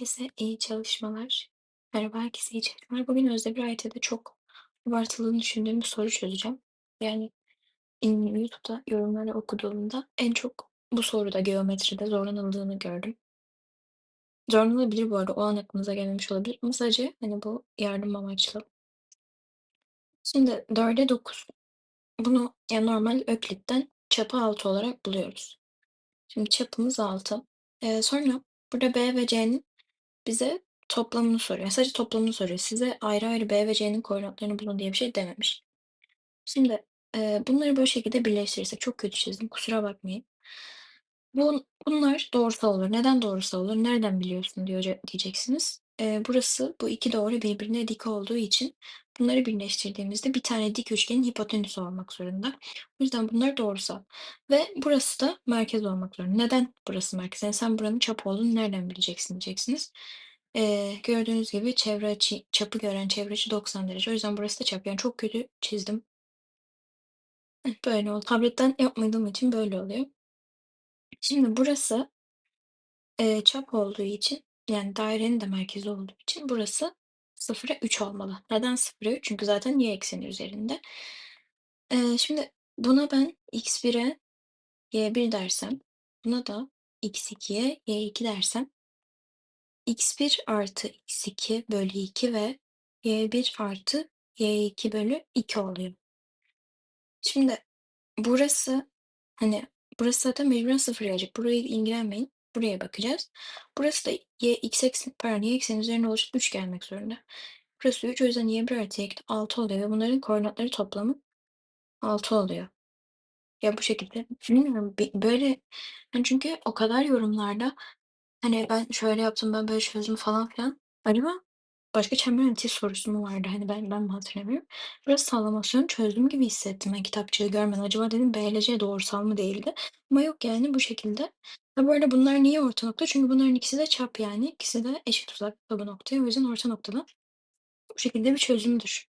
Herkese iyi çalışmalar. Merhaba, herkese iyi çalışmalar. Bugün Özdemir Ayte'de çok abartıldığını düşündüğüm bir soru çözeceğim. Yani YouTube'da yorumları okuduğumda en çok bu soruda geometride zorlanıldığını gördüm. Zorlanabilir bu arada, o an aklınıza gelmemiş olabilir ama sadece hani bu yardım amaçlı. Şimdi 4'e 9. Bunu yani normal Öklit'ten çapı 6 olarak buluyoruz. Şimdi çapımız 6. Ee, sonra burada B ve C'nin Bize toplamını soruyor. Yani sadece toplamını soruyor. Size ayrı ayrı B ve C'nin koordinatlarını bulun diye bir şey dememiş. Şimdi, eee, bunları böyle şekilde birleştirirsek çok kötü çizdim, kusura bakmayın. Bun bunlar doğrusal olur. Neden doğrusal olur? Nereden biliyorsun diyor diyeceksiniz. Eee, burası bu iki doğru birbirine dik olduğu için bunları birleştirdiğimizde bir tane dik üçgenin hipotenüsü olmak zorunda. O yüzden bunlar doğrusal ve burası da merkez olmak zorunda. Neden burası merkez? Yani sen buranın çap olduğunu nereden bileceksin diyeceksiniz. Eee, gördüğünüz gibi çevre açı çapı gören çevre açı 90 derece. O yüzden burası da çap. Yani çok kötü çizdim. Böyle oldu. Tabletten yapmadığım için böyle oluyor. Şimdi burası, eee, çap olduğu için, yani dairenin de merkezi olduğu için burası 0'a 3 olmalı. Neden 0'a 3? Çünkü zaten y ekseni üzerinde. Eee, şimdi buna ben x1'e y1 dersem, buna da x2'ye y2 dersem, x1 artı x2 bölü 2 ve y1 artı y2 bölü 2 oluyor. Şimdi burası, hani, burası zaten mecburen 0 gelecek. Burayı ilgilenmeyin. Buraya bakacağız. Burası da y x eksen pardon, y ekseni üzerine oluşan 3 gelmek zorunda. Burası 3 o yüzden y1 artı y2 6 oluyor ve bunların koordinatları toplamı 6 oluyor. Ya, bu şekilde. Bilmiyorum, bi böyle, hani, çünkü o kadar yorumlarda, hani, ben şöyle yaptım, ben böyle çözdüm falan filan. Acaba başka çember ötesi sorusu mu vardı? Hani, ben ben mi hatırlamıyorum. Biraz sallamasyon çözdüm gibi hissettim ben kitapçığı görmeden. Acaba dedim B ile C doğrusal mı değildi? Ama yok yani bu şekilde. Ha, bu arada bunlar niye orta nokta? Çünkü bunların ikisi de çap yani. İkisi de eşit uzaklıkta bu noktaya. O yüzden orta noktada bu şekilde bir çözümdür.